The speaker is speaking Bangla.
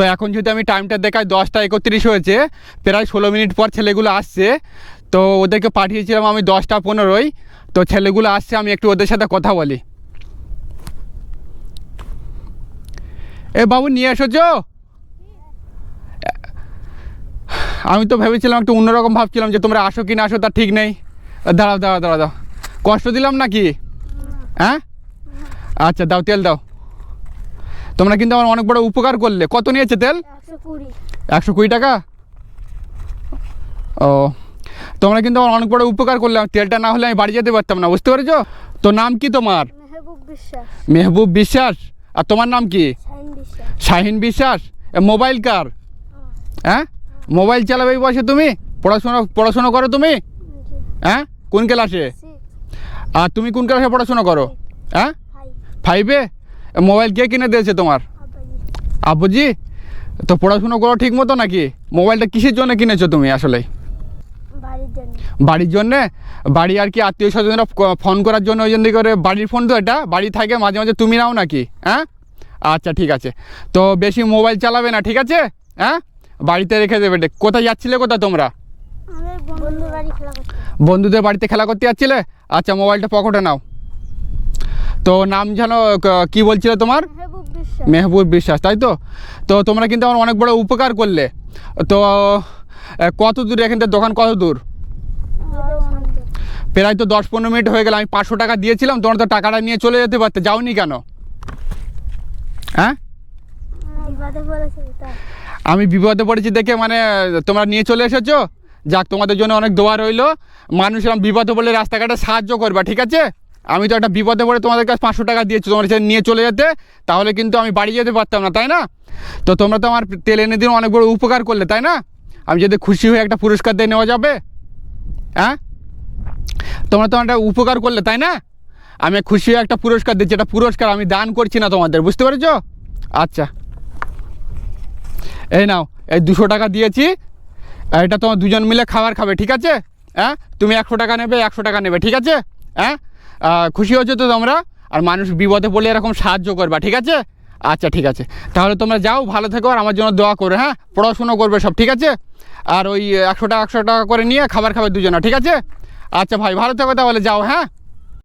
তো এখন যদি আমি টাইমটা দেখাই, দশটা একত্রিশ হয়েছে, প্রায় ষোলো মিনিট পর ছেলেগুলো আসছে। তো ওদেরকে পাঠিয়েছিলাম আমি দশটা পনেরোই। তো ছেলেগুলো আসছে, আমি একটু ওদের সাথে কথা বলি। এ বাবু, নিয়ে এসেছ? আমি তো ভেবেছিলাম একটু অন্যরকম ভাবছিলাম যে তোমরা আসো কি না আসো, তা ঠিক নেই। দাঁড়াও দাঁড়াও দাঁড়াও দাও কষ্ট দিলাম নাকি? হ্যাঁ? আচ্ছা দাও, তেল দাও। তোমরা কিন্তু আমার অনেক বড় উপকার করলে। কত নিয়েছে তেল? একশো কুড়ি। টাকা? ও তোমরা কিন্তু আমার অনেক বড় উপকার করলে। তেলটা না হলে আমি বাড়ি যেতে পারতাম না বুঝতে পেরেছ? তো নাম কি তোমার? মেহবুব বিশ্বাস। আর তোমার নাম কি? শাহিন বিশ্বাস। এ মোবাইল কার? হ্যাঁ। মোবাইল চালাবে বয়সে তুমি? পড়াশোনা পড়াশোনা করো তুমি? হ্যাঁ? কোন ক্লাসে? আর তুমি কোন ক্লাসে পড়াশোনা করো? হ্যাঁ? ফাইভে? মোবাইল কে কিনে দিয়েছে তোমার? আব্বাজি তো পড়াশোনা করো ঠিক মতো নাকি? মোবাইলটা কিসের জন্য কিনেছো তুমি আসলে? বাড়ির জন্য। বাড়ি আর কি আত্মীয় স্বজনরা ফোন করার জন্য ওই জন্য করে বাড়ির ফোন তো এটা। বাড়ি থাকে মাঝে মাঝে তুমি নাও নাকি? হ্যাঁ? আচ্ছা ঠিক আছে। তো বেশি মোবাইল চালাবে না ঠিক আছে? হ্যাঁ? বাড়িতে রেখে দেবে কোথায় যাচ্ছিলে কোথায় তোমরা? বন্ধুদের বাড়িতে খেলা করতে যাচ্ছিলে? আচ্ছা মোবাইলটা পকেটে নাও। তো নাম যেন ক- বলছিলে তোমার? মেহবুব বিশ্বাস। তাই তো? তো তোমরা কিন্তু আমার অনেক বড় উপকার করলে। তো কত দূর এখান থেকে দোকান কত দূর? প্রায় তো দশ পনেরো মিনিট হয়ে গেল আমি পাঁচশো টাকা দিয়েছিলাম তোমরা তো টাকাটা নিয়ে চলে যেতে পারতে যাওনি কেন? হ্যাঁ? আমি বিপদে পড়েছি দেখে মানে তোমরা নিয়ে চলে এসেছ? যাক তোমাদের জন্য অনেক দোয়া রইল। মানুষ এরকম বিপদে পড়লে রাস্তাঘাটে সাহায্য করবা ঠিক আছে? আমি তো একটা বিপদে পড়ে তোমাদের কাছে পাঁচশো টাকা দিয়েছি, তোমার কাছে নিয়ে চলে যেতে, তাহলে কিন্তু আমি বাড়ি যেতে পারতাম না, তাই না? তো তোমরা তো আমার তেল এনে দিন অনেক বড় উপকার করলে, তাই না? আমি যদি খুশি হয়ে একটা পুরস্কার দিয়ে নেওয়া যাবে হ্যাঁ? তোমরা তো একটা উপকার করলে, তাই না? আমি খুশি হয়ে একটা পুরস্কার দিচ্ছি, এটা পুরস্কার আমি দান করছি না তোমাদের, বুঝতে পেরেছ? আচ্ছা। এই নাও, এই দুশো টাকা দিয়েছি এটা তোমার দুজন মিলে খাবার খাবে, ঠিক আছে? হ্যাঁ? তুমি একশো টাকা নেবে, একশো টাকা নেবে, ঠিক আছে? হ্যাঁ? খুশি হচ্ছে তো তোমরা? আর মানুষ বিপদে পড়লে এরকম সাহায্য করবা, ঠিক আছে? আচ্ছা ঠিক আছে। তাহলে তোমরা যাও, ভালো থেকো আর আমার জন্য দোয়া করো হ্যাঁ? পড়াশুনো করবে সব, ঠিক আছে? আর ওই একশো টাকা একশো টাকা করে নিয়ে খাবার খাবে দুজনা, ঠিক আছে? আচ্ছা ভাই, ভালো থেকো তাহলে, যাও হ্যাঁ?